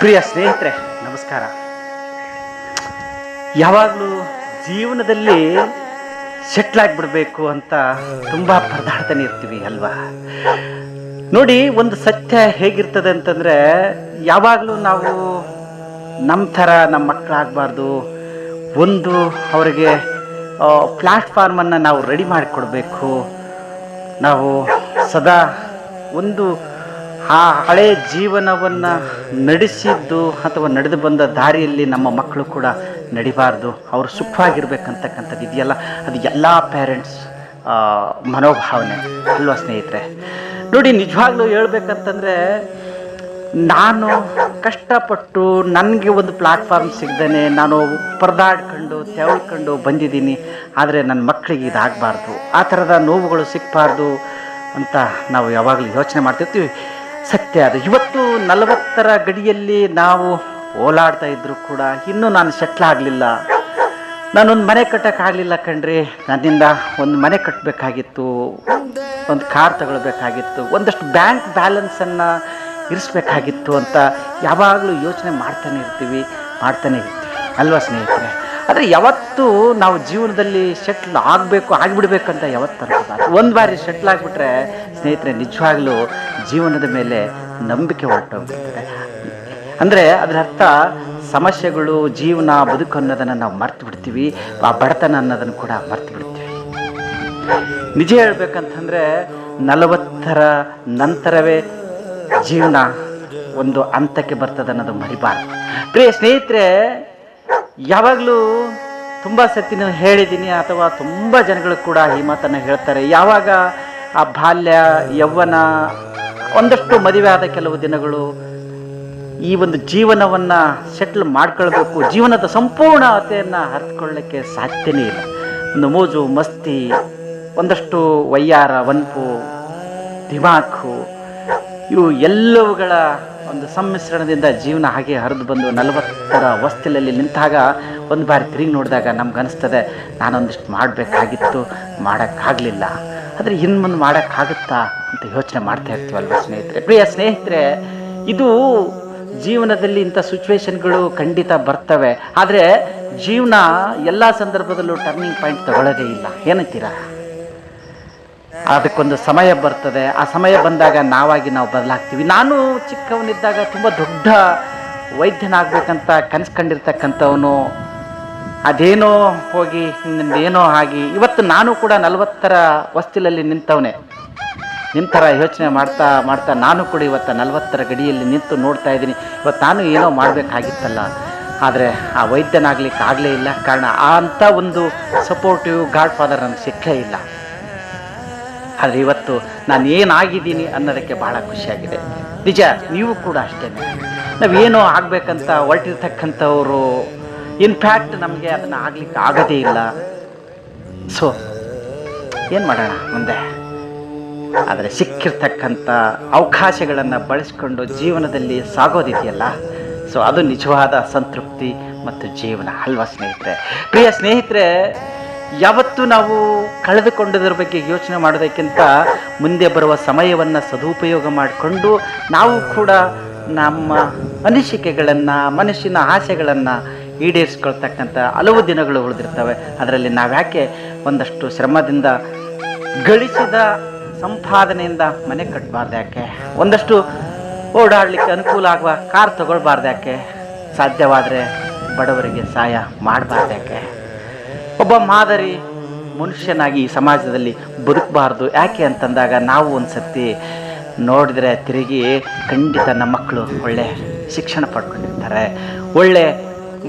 ಪ್ರಿಯ ಸ್ನೇಹಿತರೆ, ನಮಸ್ಕಾರ. ಯಾವಾಗಲೂ ಜೀವನದಲ್ಲಿ ಸೆಟ್ಲ್ ಆಗಿಬಿಡ್ಬೇಕು ಅಂತ ತುಂಬ ಪರದಾಡ್ತಾನೆ ಇರ್ತೀವಿ ಅಲ್ವಾ? ನೋಡಿ, ಒಂದು ಸತ್ಯ ಹೇಗಿರ್ತದೆ ಅಂತಂದರೆ, ಯಾವಾಗಲೂ ನಾವು ನಮ್ಮ ಥರ ನಮ್ಮ ಮಕ್ಕಳಾಗಬಾರ್ದು ಒಂದು ಅವರಿಗೆ ಪ್ಲ್ಯಾಟ್ಫಾರ್ಮನ್ನು ನಾವು ರೆಡಿ ಮಾಡಿಕೊಡ್ಬೇಕು. ನಾವು ಸದಾ ಒಂದು ಆ ಹಳೆ ಜೀವನವನ್ನು ನಡೆಸಿದ್ದು ಅಥವಾ ನಡೆದು ಬಂದ ದಾರಿಯಲ್ಲಿ ನಮ್ಮ ಮಕ್ಕಳು ಕೂಡ ನಡಿಬಾರ್ದು. ಅವರು ಸುಖವಾಗಿರ್ಬೇಕಂತಕ್ಕಂಥದ್ದು ಇದೆಯಲ್ಲ? ಅದು ಎಲ್ಲ ಪೇರೆಂಟ್ಸ್ ಮನೋಭಾವನೆ ಅಲ್ವಾ ಸ್ನೇಹಿತರೆ? ನೋಡಿ, ನಿಜವಾಗ್ಲೂ ಹೇಳ್ಬೇಕಂತಂದರೆ ನಾನು ಕಷ್ಟಪಟ್ಟು ನನಗೆ ಒಂದು ಪ್ಲಾಟ್ಫಾರ್ಮ್ ಸಿಗ್ದೇನೆ ನಾನು ಪರದಾಡ್ಕೊಂಡು, ತೆವಳ್ಕೊಂಡು ಬಂದಿದ್ದೀನಿ. ಆದರೆ ನನ್ನ ಮಕ್ಕಳಿಗೆ ಇದಾಗಬಾರ್ದು. ಆ ಥರದ ನೋವುಗಳು ಸಿಗಬಾರ್ದು ಅಂತ ನಾವು ಯಾವಾಗಲೂ ಯೋಚನೆ ಮಾಡ್ತಿರ್ತೀವಿ. ಸತ್ಯ ಅದು. ಇವತ್ತು ನಲವತ್ತರ ಗಡಿಯಲ್ಲಿ ನಾವು ಓಲಾಡ್ತಾ ಇದ್ದರೂ ಕೂಡ ಇನ್ನೂ ನಾನು ಸೆಟ್ಲ್ ಆಗಲಿಲ್ಲ. ನಾನೊಂದು ಮನೆ ಕಟ್ಟೋಕ್ಕಾಗಲಿಲ್ಲ ಕಣ್ರಿ. ನನ್ನಿಂದ ಒಂದು ಮನೆ ಕಟ್ಟಬೇಕಾಗಿತ್ತು ಒಂದು ಕಾರ್ ತಗೊಳ್ಬೇಕಾಗಿತ್ತು. ಒಂದಷ್ಟು ಬ್ಯಾಂಕ್ ಬ್ಯಾಲೆನ್ಸನ್ನು ಇರಿಸ್ಬೇಕಾಗಿತ್ತು ಅಂತ ಯಾವಾಗಲೂ ಯೋಚನೆ ಮಾಡ್ತಾನೆ ಇರ್ತೀವಿ ಮಾಡ್ತಾನೆ ಇರ್ತೀವಿ. ಅಲ್ವಾ ಸ್ನೇಹಿತರೆ? ಆದರೆ ಯಾವತ್ತೂ ನಾವು ಜೀವನದಲ್ಲಿ ಶೆಟ್ಲ್ ಆಗಬೇಕು, ಆಗಿಬಿಡ್ಬೇಕಂತ ಯಾವತ್ತು ಅನ್ಕೋಬಾರ್ದು ಒಂದು ಬಾರಿ ಶೆಟ್ಲ್ ಆಗಿಬಿಟ್ರೆ ಸ್ನೇಹಿತರೆ, ನಿಜವಾಗ್ಲೂ ಜೀವನದ ಮೇಲೆ ನಂಬಿಕೆ ಹೊರಟೋಗ್ತದೆ ಅಂದರೆ ಅದರ ಅರ್ಥ ಸಮಸ್ಯೆಗಳು, ಜೀವನ, ಬದುಕು ಅನ್ನೋದನ್ನು ನಾವು ಮರ್ತು ಬಿಡ್ತೀವಿ, ಆ ಬಡತನ ಅನ್ನೋದನ್ನು ಕೂಡ ಮರ್ತು ಬಿಡ್ತೀವಿ. ನಿಜ ಹೇಳ್ಬೇಕಂತಂದರೆ ನಲವತ್ತರ ನಂತರವೇ ಜೀವನ ಒಂದು ಹಂತಕ್ಕೆ ಬರ್ತದೆ ಅನ್ನೋದು ಮರಿಬಾರ್ದು. ಪ್ರಿಯ ಸ್ನೇಹಿತರೆ ಯಾವಾಗಲೂ ತುಂಬ ಸತಿ ನಾನು ಹೇಳಿದ್ದೀನಿ ಅಥವಾ ತುಂಬ ಜನಗಳು ಕೂಡ ಈ ಮಾತನ್ನು ಹೇಳ್ತಾರೆ. ಯಾವಾಗ ಆ ಬಾಲ್ಯ, ಯೌವನ, ಒಂದಷ್ಟು ಮದುವೆ ಆದ ಕೆಲವು ದಿನಗಳು ಈ ಒಂದು ಜೀವನವನ್ನು ಸೆಟ್ಲ್ ಮಾಡ್ಕೊಳ್ಬೇಕು. ಜೀವನದ ಸಂಪೂರ್ಣತೆಯನ್ನು ಅರ್ಥಕೊಳ್ಳೋಕ್ಕೆ ಸಾಧ್ಯನೇ ಇಲ್ಲ. ಒಂದು ಮೋಜು, ಮಸ್ತಿ, ಒಂದಷ್ಟು ವಯ್ಯಾರ, ವನ್ಪು, ದಿಮಾಕು, ಇವು ಎಲ್ಲವುಗಳ ಒಂದು ಸಮ್ಮಿಶ್ರಣದಿಂದ ಜೀವನ ಹಾಗೆ ಹರಿದು ಬಂದು ನಲವತ್ತರ ಹೊಸ್ತಿಲಲ್ಲಿ ನಿಂತಾಗ ಒಂದು ಬಾರಿ ತಿರುಗಿ ನೋಡಿದಾಗ ನಮ್ಗೆ ಅನಿಸ್ತದೆ, ನಾನೊಂದಿಷ್ಟು ಮಾಡಬೇಕಾಗಿತ್ತು, ಮಾಡೋಕ್ಕಾಗಲಿಲ್ಲ. ಆದರೆ ಇನ್ನು ಮುಂದೆ ಮಾಡೋಕ್ಕಾಗುತ್ತಾ ಅಂತ ಯೋಚನೆ ಮಾಡ್ತಾ ಇರ್ತೀವಲ್ವ ಸ್ನೇಹಿತರೆ? ಪ್ರಿಯ ಸ್ನೇಹಿತರೆ, ಇದು ಜೀವನದಲ್ಲಿ ಇಂಥ ಸಿಚುವೇಶನ್ಗಳು ಖಂಡಿತ ಬರ್ತವೆ. ಆದರೆ ಜೀವನ ಎಲ್ಲ ಸಂದರ್ಭದಲ್ಲೂ ಟರ್ನಿಂಗ್ ಪಾಯಿಂಟ್ ತಗೊಳ್ಳೋದೇ ಇಲ್ಲ. ಏನಂತೀರಾ? ಅದಕ್ಕೊಂದು ಸಮಯ ಬರ್ತದೆ. ಆ ಸಮಯ ಬಂದಾಗ ನಾವಾಗಿ ನಾವು ಬದಲಾಗ್ತೀವಿ. ನಾನು ಚಿಕ್ಕವನಿದ್ದಾಗ ತುಂಬ ದೊಡ್ಡ ವೈದ್ಯನಾಗಬೇಕಂತ ಕನಸು ಕಂಡಿರ್ತಕ್ಕಂಥವನು, ಅದೇನೋ ಹೋಗಿ ಏನೋ ಆಗಿ, ಇವತ್ತು ನಾನು ಕೂಡ ನಲವತ್ತರ ವಸ್ತಿಲಲ್ಲಿ ನಿಂತವನೇ. ನಿಂತರ ಯೋಚನೆ ಮಾಡ್ತಾ ಮಾಡ್ತಾ ನಾನು ಕೂಡ ಇವತ್ತು ನಲವತ್ತರ ಗಡಿಯಲ್ಲಿ ನಿಂತು ನೋಡ್ತಾ ಇದ್ದೀನಿ. ಇವತ್ತು ನಾನು ಏನೋ ಮಾಡಬೇಕಾಗಿತ್ತಲ್ಲ. ಆದರೆ ಆ ವೈದ್ಯನಾಗ್ಲಿಕ್ಕೆ ಆಗಲೇ ಇಲ್ಲ. ಕಾರಣ ಆ ಅಂಥ ಒಂದು ಸಪೋರ್ಟಿವ್ ಗಾಡ್ ಫಾದರ್ ನನಗೆ ಸಿಕ್ಕಲೇ ಇಲ್ಲ. ಆದರೆ ಇವತ್ತು ನಾನು ಏನಾಗಿದ್ದೀನಿ ಅನ್ನೋದಕ್ಕೆ ಬಹಳ ಖುಷಿಯಾಗಿದೆ. ನಿಜ, ನೀವು ಕೂಡ ಅಷ್ಟೇ. ನಾವೇನೋ ಆಗಬೇಕಂತ ಹೊರಟಿರ್ತಕ್ಕಂಥವ್ರು ಇನ್ಫ್ಯಾಕ್ಟ್ ನಮಗೆ ಅದನ್ನು ಆಗಲಿಕ್ಕೆ ಆಗೋದೇ ಇಲ್ಲ. ಸೊ ಏನು ಮಾಡೋಣ ಮುಂದೆ? ಆದರೆ ಸಿಕ್ಕಿರ್ತಕ್ಕಂಥ ಅವಕಾಶಗಳನ್ನು ಬಳಸ್ಕೊಂಡು ಜೀವನದಲ್ಲಿ ಸಾಗೋದಿದೆಯಲ್ಲ? ಸೊ ಅದು ನಿಜವಾದ ಸಂತೃಪ್ತಿ ಮತ್ತು ಜೀವನ ಅಲ್ವಾ ಸ್ನೇಹಿತರೆ? ಪ್ರಿಯ ಸ್ನೇಹಿತರೆ ಯಾವತ್ತೂ ನಾವು ಕಳೆದುಕೊಂಡದ್ರ ಬಗ್ಗೆ ಯೋಚನೆ ಮಾಡೋದಕ್ಕಿಂತ ಮುಂದೆ ಬರುವ ಸಮಯವನ್ನು ಸದುಪಯೋಗ ಮಾಡಿಕೊಂಡು ನಾವು ಕೂಡ ನಮ್ಮ ಅನಿಸಿಕೆಗಳನ್ನು, ಮನಸ್ಸಿನ ಆಸೆಗಳನ್ನು ಈಡೇರಿಸ್ಕೊಳ್ತಕ್ಕಂಥ ಹಲವು ದಿನಗಳು ಉಳಿದಿರ್ತವೆ. ಅದರಲ್ಲಿ ನಾವ್ಯಾಕೆ ಒಂದಷ್ಟು ಶ್ರಮದಿಂದ ಗಳಿಸಿದ ಸಂಪಾದನೆಯಿಂದ ಮನೆ ಕಟ್ಟಬಾರ್ದು ಯಾಕೆ? ಒಂದಷ್ಟು ಓಡಾಡಲಿಕ್ಕೆ ಅನುಕೂಲ ಆಗುವ ಕಾರ್ ತಗೊಳ್ಬಾರ್ದು ಯಾಕೆ? ಸಾಧ್ಯವಾದರೆ ಬಡವರಿಗೆ ಸಹಾಯ ಮಾಡಬಾರ್ದು ಯಾಕೆ? ಒಬ್ಬ ಮಾದರಿ ಮನುಷ್ಯನಾಗಿ ಈ ಸಮಾಜದಲ್ಲಿ ಬದುಕಬಾರ್ದು. ಯಾಕೆ ಅಂತಂದಾಗ ನಾವು ಒಂದು ಸತಿ ನೋಡಿದರೆ ತಿರುಗಿ ಖಂಡಿತ ನಮ್ಮ ಮಕ್ಕಳು ಒಳ್ಳೆ ಶಿಕ್ಷಣ ಪಡ್ಕೊಂಡಿರ್ತಾರೆ. ಒಳ್ಳೆ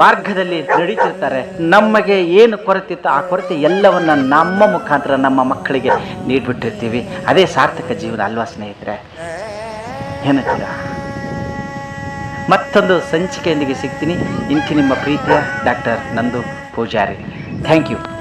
ಮಾರ್ಗದಲ್ಲಿ ನಡೀತಿರ್ತಾರೆ. ನಮಗೆ ಏನು ಕೊರತೆ ಇತ್ತು ಆ ಕೊರತೆ ಎಲ್ಲವನ್ನು ನಮ್ಮ ಮುಖಾಂತರ ನಮ್ಮ ಮಕ್ಕಳಿಗೆ ನೀಡಿಬಿಟ್ಟಿರ್ತೀವಿ. ಅದೇ ಸಾರ್ಥಕ ಜೀವನ ಅಲ್ವಾ ಸ್ನೇಹಿತರೆ? ಏನಂತೀರ ಮತ್ತೊಂದು ಸಂಚಿಕೆಯೊಂದಿಗೆ ಸಿಗ್ತೀನಿ. ಇಂತಿ ನಿಮ್ಮ ಪ್ರೀತಿಯ ಡಾಕ್ಟರ್ ನಂದು ಪೂಜಾರಿ. Thank you